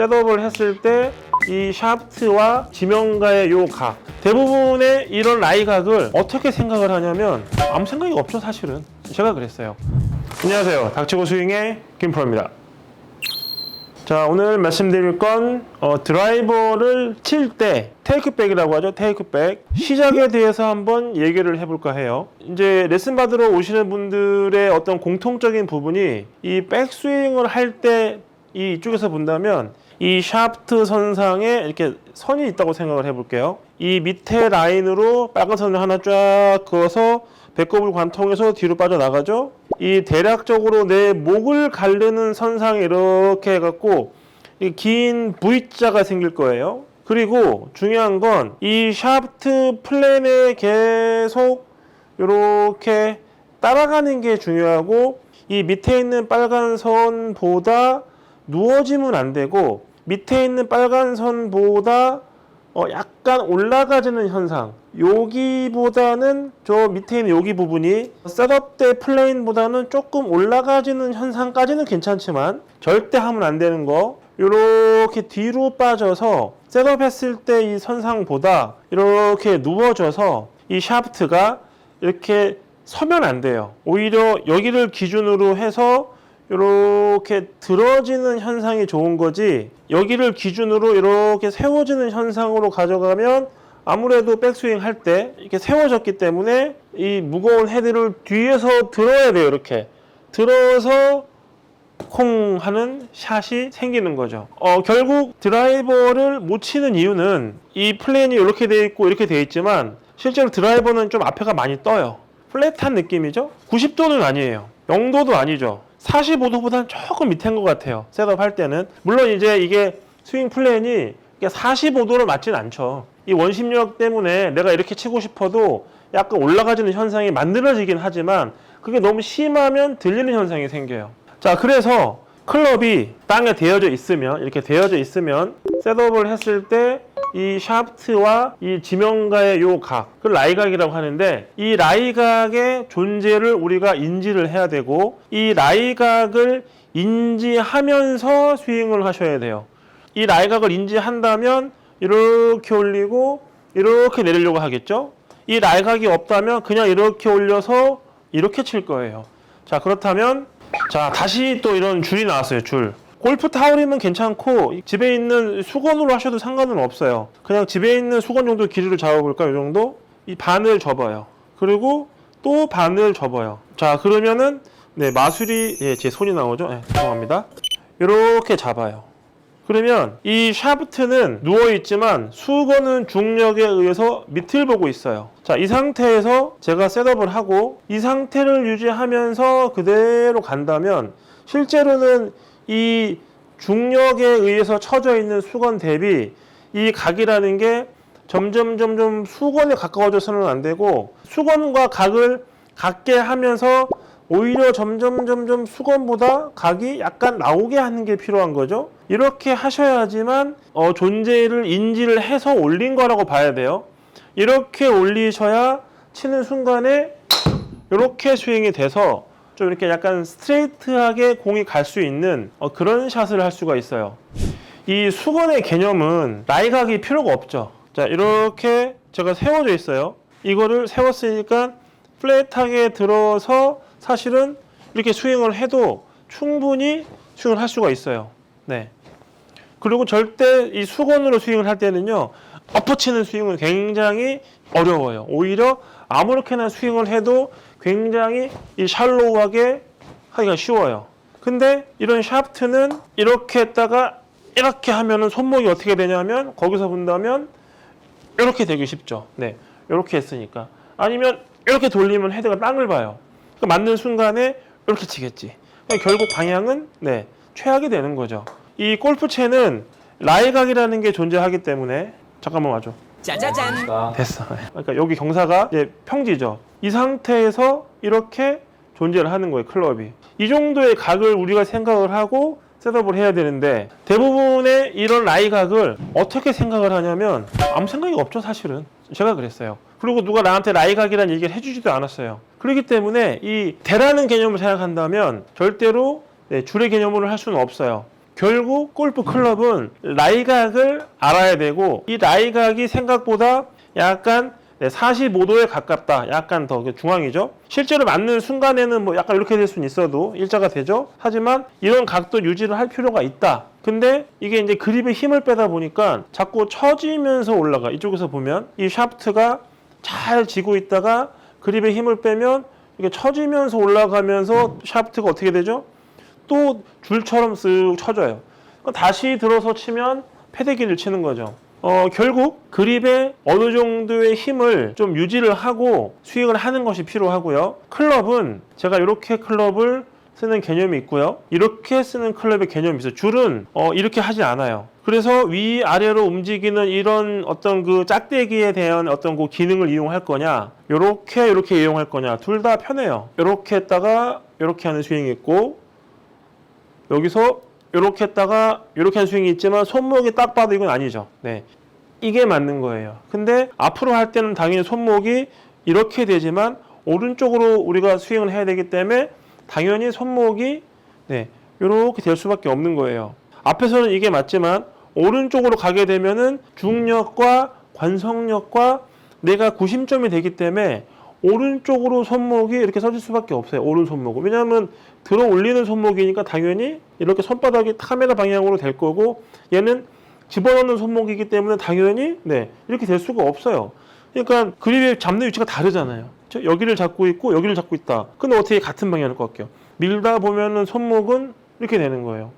셋업을 했을 때 이 샤프트와 지명가의 요 각 대부분의 이런 라이 각을 어떻게 생각을 하냐면 아무 생각이 없죠 사실은. 제가 그랬어요. 안녕하세요. 닥치고 스윙의 김프로입니다. 자 오늘 말씀드릴 건 어, 드라이버를 칠 때 테이크백이라고 하죠 테이크백. 시작에 대해서 한번 얘기를 해볼까 해요. 이제 레슨 받으러 오시는 분들의 어떤 공통적인 부분이 이 백스윙을 할 때이 이쪽에서 본다면 이 샤프트 선상에 이렇게 선이 있다고 생각을 해볼게요 이 밑에 라인으로 빨간 선을 하나 쫙 그어서 배꼽을 관통해서 뒤로 빠져나가죠. 이 대략적으로 내 목을 가르는 선상에 이렇게 해갖고 이긴 V자가 생길 거예요. 그리고 중요한 건 이 샤프트 플랜에 계속 이렇게 따라가는 게 중요하고 이 밑에 있는 빨간 선보다 누워지면 안 되고 밑에 있는 빨간 선보다 어, 약간 올라가지는 현상. 여기보다는 저 밑에 있는 여기 부분이 셋업 때 플레인보다는 조금 올라가지는 현상까지는 괜찮지만 절대 하면 안 되는 거. 이렇게 뒤로 빠져서 셋업 했을 때 이 선상보다 이렇게 누워져서 이 샤프트가 이렇게 서면 안 돼요. 오히려 여기를 기준으로 해서 이렇게 들어지는 현상이 좋은 거지 여기를 기준으로 이렇게 세워지는 현상으로 가져가면 아무래도 백스윙 할 때 이렇게 세워졌기 때문에 이 무거운 헤드를 뒤에서 들어야 돼요 이렇게 들어서 콩 하는 샷이 생기는 거죠. 어, 결국 드라이버를 못 치는 이유는 이 플레인이 이렇게 돼 있고 이렇게 돼 있지만 실제로 드라이버는 좀 앞에가 많이 떠요. 플랫한 느낌이죠? 90도는 아니에요. 0도도 아니죠. 45도보다는 조금 밑인 것 같아요. 셋업 할 때는. 물론 이제 이게 스윙 플랜이 45도로 맞진 않죠. 이 원심력 때문에 내가 이렇게 치고 싶어도 약간 올라가지는 현상이 만들어지긴 하지만 그게 너무 심하면 들리는 현상이 생겨요. 자, 그래서 클럽이 땅에 대어져 있으면 이렇게 대어져 있으면 셋업을 했을 때 이 샤프트와 이 지명가의 요 각, 그 라이각이라고 하는데 이 라이각의 존재를 우리가 인지를 해야 되고 이 라이각을 인지하면서 스윙을 하셔야 돼요. 이 라이각을 인지한다면 이렇게 올리고 이렇게 내리려고 하겠죠? 이 라이각이 없다면 그냥 이렇게 올려서 이렇게 칠 거예요. 자, 그렇다면 자, 다시 또 이런 줄이 나왔어요, 줄. 골프 타월이면 괜찮고 집에 있는 수건으로 하셔도 상관은 없어요. 그냥 집에 있는 수건 정도 길이를 잡아볼까요? 이 정도? 이 반을 접어요. 그리고 또 반을 접어요. 자, 그러면은 네, 마술이 예, 제 손이 나오죠? 네, 죄송합니다. 이렇게 잡아요. 그러면 이 샤프트는 누워 있지만 수건은 중력에 의해서 밑을 보고 있어요. 자, 이 상태에서 제가 셋업을 하고 이 상태를 유지하면서 그대로 간다면 실제로는 이 중력에 의해서 쳐져 있는 수건 대비 이 각이라는 게 점점 점점 수건에 가까워져서는 안 되고 수건과 각을 같게 하면서 오히려 점점 점점 수건보다 각이 약간 나오게 하는 게 필요한 거죠. 이렇게 하셔야지만 어, 존재를 인지를 해서 올린 거라고 봐야 돼요. 이렇게 올리셔야 치는 순간에 이렇게 스윙이 돼서 좀 이렇게 약간 스트레이트하게 공이 갈 수 있는 어, 그런 샷을 할 수가 있어요. 이 수건의 개념은 라이각이 필요가 없죠. 자, 이렇게 제가 세워져 있어요. 이거를 세웠으니까 플랫하게 들어서 사실은 이렇게 스윙을 해도 충분히 스윙을 할 수가 있어요. 네. 그리고 절대 이 수건으로 스윙을 할 때는요, 엎어치는 스윙은 굉장히 어려워요. 오히려 아무렇게나 스윙을 해도 굉장히 이 샬로우하게 하기가 쉬워요. 근데 이런 샤프트는 이렇게 했다가 이렇게 하면은 손목이 어떻게 되냐면 거기서 본다면 이렇게 되기 쉽죠. 네. 이렇게 했으니까. 아니면 이렇게 돌리면 헤드가 땅을 봐요. 그 맞는 순간에 이렇게 치겠지. 그러니까 결국 방향은 네, 최악이 되는 거죠. 이 골프채는 라이각이라는 게 존재하기 때문에 잠깐만 와줘. 짜자잔. 됐어. 그러니까 여기 경사가 이제 평지죠. 이 상태에서 이렇게 존재를 하는 거예요, 클럽이. 이 정도의 각을 우리가 생각을 하고 셋업을 해야 되는데 대부분의 이런 라이 각을 어떻게 생각을 하냐면 아무 생각이 없죠, 사실은. 제가 그랬어요. 그리고 누가 나한테 라이 각이라는 얘기를 해주지도 않았어요. 그렇기 때문에 이 대라는 개념을 생각한다면 절대로 네, 줄의 개념으로 할 수는 없어요. 결국 골프 클럽은 라이각을 알아야 되고 이 라이각이 생각보다 약간 45도에 가깝다. 약간 더 중앙이죠. 실제로 맞는 순간에는 뭐 약간 이렇게 될 수는 있어도 일자가 되죠. 하지만 이런 각도 유지를 할 필요가 있다. 근데 이게 이제 그립에 힘을 빼다 보니까 자꾸 처지면서 올라가. 이쪽에서 보면 이 샤프트가 잘 지고 있다가 그립에 힘을 빼면 이게 처지면서 올라가면서 샤프트가 어떻게 되죠? 또 줄처럼 쓱 쳐져요. 다시 들어서 치면 패대기를 치는 거죠. 어, 결국 그립에 어느 정도의 힘을 좀 유지를 하고 스윙을 하는 것이 필요하고요. 클럽은 제가 이렇게 클럽을 쓰는 개념이 있고요. 이렇게 쓰는 클럽의 개념이 있어요. 줄은 어, 이렇게 하지 않아요. 그래서 위 아래로 움직이는 이런 어떤 그 짝대기에 대한 어떤 그 기능을 이용할 거냐, 이렇게 이렇게 이용할 거냐, 둘 다 편해요. 이렇게 했다가 이렇게 하는 스윙이 있고 여기서 이렇게 했다가 이렇게 하는 스윙이 있지만 손목이 딱 봐도 이건 아니죠. 네. 이게 맞는 거예요. 근데 앞으로 할 때는 당연히 손목이 이렇게 되지만 오른쪽으로 우리가 스윙을 해야 되기 때문에 당연히 손목이 네, 이렇게 될 수밖에 없는 거예요. 앞에서는 이게 맞지만 오른쪽으로 가게 되면은 중력과 관성력과 내가 구심점이 되기 때문에 오른쪽으로 손목이 이렇게 써질 수밖에 없어요. 오른 손목은. 왜냐하면 들어 올리는 손목이니까 당연히 이렇게 손바닥이 카메라 방향으로 될 거고 얘는 집어넣는 손목이기 때문에 당연히 네 이렇게 될 수가 없어요. 그러니까 그립의 잡는 위치가 다르잖아요. 여기를 잡고 있고 여기를 잡고 있다. 근데 어떻게 같은 방향일 것 같게요? 밀다 보면은 손목은 이렇게 되는 거예요.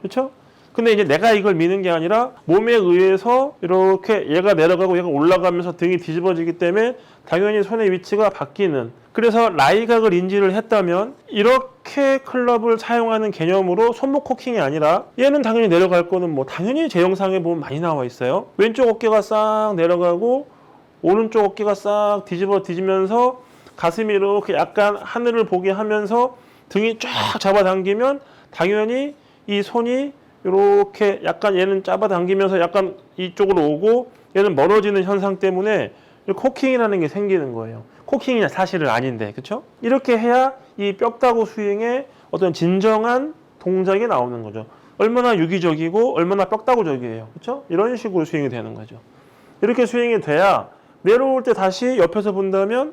그렇죠? 근데 이제 내가 이걸 미는 게 아니라 몸에 의해서 이렇게 얘가 내려가고 얘가 올라가면서 등이 뒤집어지기 때문에 당연히 손의 위치가 바뀌는. 그래서 라이각을 인지를 했다면 이렇게 클럽을 사용하는 개념으로 손목 코킹이 아니라 얘는 당연히 내려갈 거는 뭐 당연히 제 영상에 보면 많이 나와 있어요. 왼쪽 어깨가 싹 내려가고 오른쪽 어깨가 싹 뒤집어 뒤지면서 가슴이 이렇게 약간 하늘을 보게 하면서 등이 쫙 잡아당기면 당연히 이 손이 이렇게 약간 얘는 잡아당기면서 약간 이쪽으로 오고 얘는 멀어지는 현상 때문에 이 코킹이라는 게 생기는 거예요. 코킹이 사실은 아닌데, 그렇죠? 이렇게 해야 이 뼈다구 스윙의 어떤 진정한 동작이 나오는 거죠. 얼마나 유기적이고 얼마나 뼈다구적이에요, 그렇죠? 이런 식으로 스윙이 되는 거죠. 이렇게 스윙이 돼야 내려올 때 다시 옆에서 본다면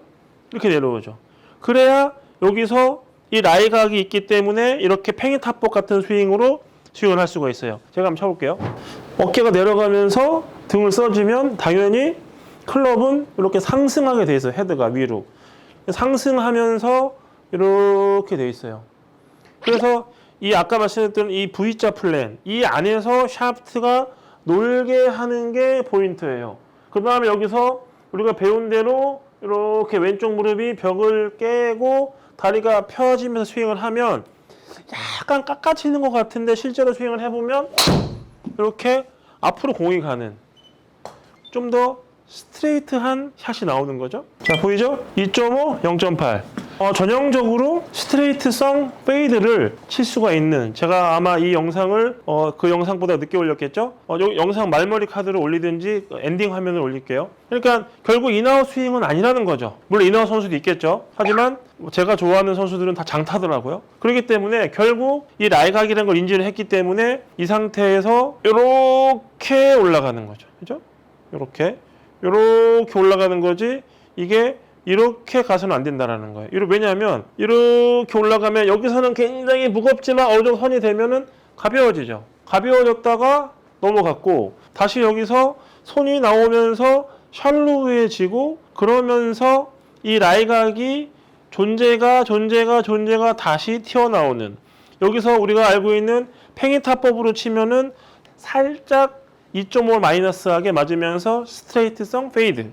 이렇게 내려오죠. 그래야 여기서 이 라이각이 있기 때문에 이렇게 팽이탑복 같은 스윙으로 스윙을 할 수가 있어요. 제가 한번 쳐볼게요. 어깨가 내려가면서 등을 써주면 당연히 클럽은 이렇게 상승하게 돼 있어요. 헤드가 위로. 상승하면서 이렇게 돼 있어요. 그래서 이 아까 말씀드렸던 이 V자 플랜 이 안에서 샤프트가 놀게 하는 게 포인트예요. 그 다음에 여기서 우리가 배운 대로 이렇게 왼쪽 무릎이 벽을 깨고 다리가 펴지면서 스윙을 하면 약간 깎아치는 것 같은데 실제로 스윙을 해보면 이렇게 앞으로 공이 가는 좀 더 스트레이트한 샷이 나오는 거죠. 자 보이죠? 2.5, 0.8. 어, 전형적으로 스트레이트성 페이드를 칠 수가 있는 제가 아마 이 영상을 어, 그 영상보다 늦게 올렸겠죠? 어, 요 영상 말머리 카드를 올리든지 엔딩 화면을 올릴게요. 그러니까 결국 인아웃 스윙은 아니라는 거죠. 물론 인아웃 선수도 있겠죠. 하지만 제가 좋아하는 선수들은 다 장타더라고요. 그렇기 때문에 결국 이 라이각이라는 걸 인지를 했기 때문에 이 상태에서 이렇게 올라가는 거죠. 그죠? 이렇게 이렇게 올라가는 거지 이게 이렇게 가서는 안 된다라는 거예요. 왜냐하면 이렇게 올라가면 여기서는 굉장히 무겁지만 어느 정도 선이 되면은 가벼워지죠. 가벼워졌다가 넘어갔고 다시 여기서 손이 나오면서 샬로우해지고 그러면서 이 라이각이 존재가 존재가 존재가 다시 튀어나오는 여기서 우리가 알고 있는 팽이타법으로 치면은 살짝 2.5 마이너스하게 맞으면서 스트레이트성 페이드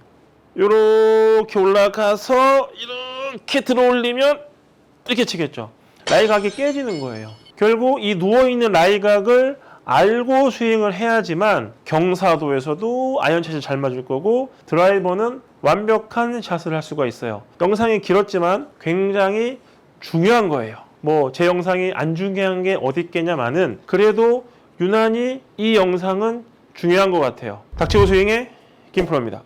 이렇게 올라가서 이렇게 들어올리면 이렇게 치겠죠. 라이각이 깨지는 거예요. 결국 이 누워있는 라이각을 알고 스윙을 해야지만 경사도에서도 아이언샷이 잘 맞을 거고 드라이버는 완벽한 샷을 할 수가 있어요. 영상이 길었지만 굉장히 중요한 거예요. 뭐 제 영상이 안 중요한 게 어디 있겠냐마는 그래도 유난히 이 영상은 중요한 것 같아요. 닥치고 스윙의 김프로입니다.